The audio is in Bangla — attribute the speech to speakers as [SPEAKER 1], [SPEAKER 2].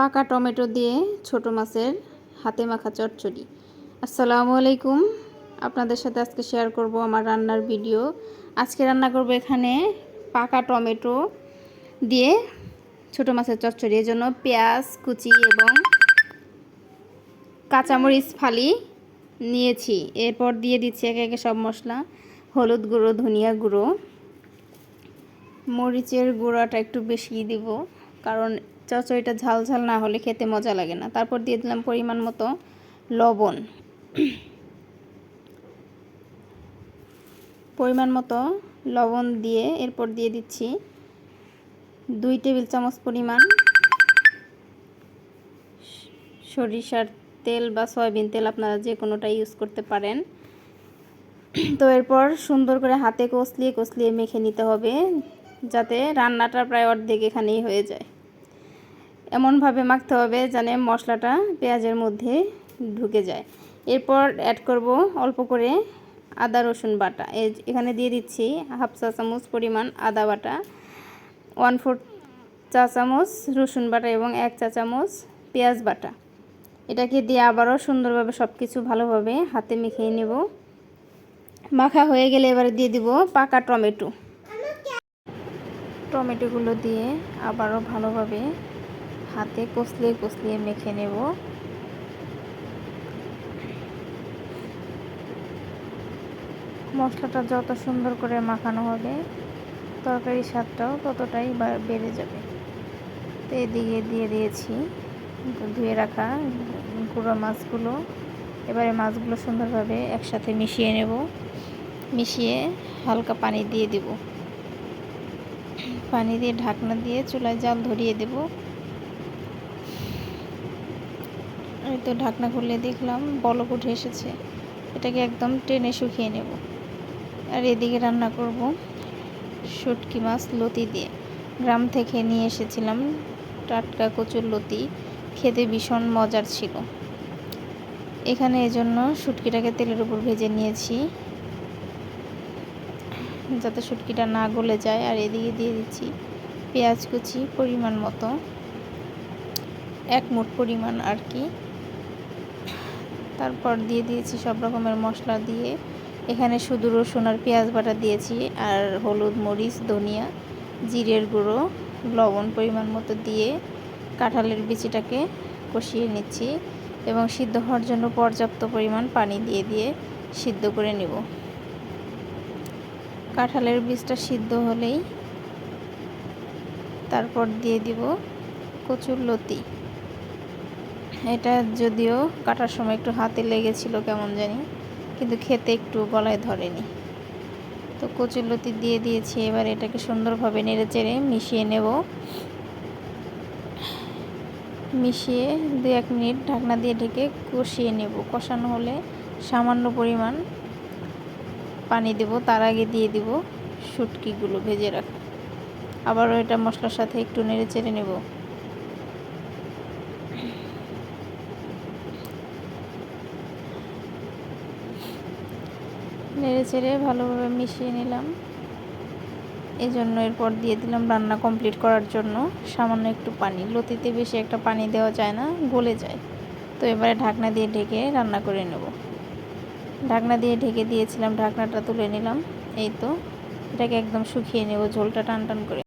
[SPEAKER 1] পাকা টমেটো দিয়ে ছোট মাছের হাতে মাখা চচ্চড়ি। আসসালামু আলাইকুম। আপনাদের সাথে আজকে শেয়ার করব আমার রান্নার ভিডিও আজকে রান্না করব এখানে পাকা টমেটো দিয়ে ছোট মাছের চচ্চড়ি। এর জন্য পেঁয়াজ, কুচি এবং কাঁচামরিচ ফালি নিয়েছি। এরপর দিয়ে দিচ্ছি একে একে সব মশলা। হলুদ গুঁড়ো, ধনিয়া গুঁড়ো। মরিচের গুঁড়োটা একটু বেশি দিব, কারণ চচড়িটা ঝাল ঝাল না হলে খেতে মজা লাগে না। তারপর দিয়ে দিলাম পরিমাণ মতো লবণ। পরিমাণ মতো লবণ দিয়ে এরপর দিয়ে দিচ্ছি দুই টেবিল চামচ পরিমাণ সরিষার তেল বা সয়াবিন তেল আপনারা যে কোনোটা ইউজ করতে পারেন। তো এরপর সুন্দর করে হাতে কষলিয়ে কষলিয়ে মেখে নিতে হবে, যাতে রান্নাটা প্রায় অর্ধেক এখানেই হয়ে যায়। এমনভাবে মাখতে হবে যেন মশলাটা পেঁয়াজের মধ্যে ঢুকে যায়। এরপর অ্যাড করব অল্প করে আদা, রসুন বাটা। এখানে দিয়ে দিচ্ছি হাফ চা চামচ পরিমাণ আদা বাটা ওয়ান ফোর চা চামচ রসুন বাটা এবং এক চা চামচ পেঁয়াজ বাটা। এটাকে দিয়ে আবারও সুন্দরভাবে সব কিছু ভালোভাবে হাতে মেখে নেব। মাখা হয়ে গেলে এবারে দিয়ে দিব পাকা টমেটো। টমেটোগুলো দিয়ে আবারও ভালোভাবে হাতে কষলিয়ে কষলিয়ে মেখে নেব। মশলাটা যত সুন্দর করে মাখানো হবে, তরকারির স্বাদটাও ততটাই বেড়ে যাবে। তো এদিকে দিয়ে দিয়েছি ধুয়ে রাখা গুঁড়ো মাছগুলো। এবারে মাছগুলো সুন্দরভাবে একসাথে মিশিয়ে নেব। মিশিয়ে হালকা পানি দিয়ে দেব। পানি দিয়ে ঢাকনা দিয়ে চুলায় জাল ধরিয়ে দেব। এই তো ঢাকনা খুলে দেখলাম, বলক উঠে এসেছে। এটাকে একদম টেনে শুকিয়ে নেব। আর এদিকে রান্না করব শুটকি মাছ লতি দিয়ে। গ্রাম থেকে নিয়ে এসেছিলাম টাটকা কচুর লতি। খেতে ভীষণ মজার ছিল। এখানে এজন্য শুটকিটাকে তেলের উপর ভেজে নিয়েছি। যাতে শুটকিটা না গলে যায়। আর এদিকে দিয়ে দিচ্ছি পেঁয়াজ কুচি পরিমাণ মতো। এক মুঠ পরিমাণ আর কি। তারপর দিয়ে দিয়েছি সব রকমের মশলা দিয়ে। এখানে শুধু রসুন আর পেঁয়াজ বাটা দিয়েছি আর হলুদ, মরিচ, ধনিয়া, জিরের গুঁড়ো, লবণ পরিমাণ মতো দিয়ে কাঁঠালের বিচিটাকে কষিয়ে নিচ্ছি এবং সিদ্ধ হওয়ার জন্য পর্যাপ্ত পরিমাণ পানি দিয়ে দিয়ে সিদ্ধ করে নেব। কাঁঠালের বীজটা সিদ্ধ হলেই তারপর দিয়ে দিব কচুর লতি। এটা যদিও কাটার সময় একটু হাতে লেগেছিল, কেমন জানি। কিন্তু খেতে একটু গলায় ধরেনি। তো কচুর লতি দিয়ে দিয়েছি, এবার এটাকে সুন্দরভাবে নেড়ে চেড়ে মিশিয়ে নেব। মিশিয়ে দু এক মিনিট ঢাকনা দিয়ে ঢেকে কষিয়ে নেব। কষানো হলে সামান্য পরিমাণ পানি দেব। তার আগে দিয়ে দিব শুটকিগুলো ভেজে রাখ। আবারও এটা মশলার সাথে একটু নেড়ে চেড়ে নেব। নেড়ে চেড়ে ভালোভাবে মিশিয়ে নিলাম। এই জন্য এরপর দিয়ে দিলাম রান্না কমপ্লিট করার জন্য। সামান্য একটু পানি। লতিতে বেশি একটা পানি দেওয়া যায় না, গলে যায়। তো এবারে ঢাকনা দিয়ে ঢেকে রান্না করে নেব। ঢাকনা দিয়ে ঢেকে দিয়েছিলাম, ঢাকনাটা তুলে নিলাম। এই তো, এটাকে একদম শুকিয়ে নেব ঝোলটা টান টান করে।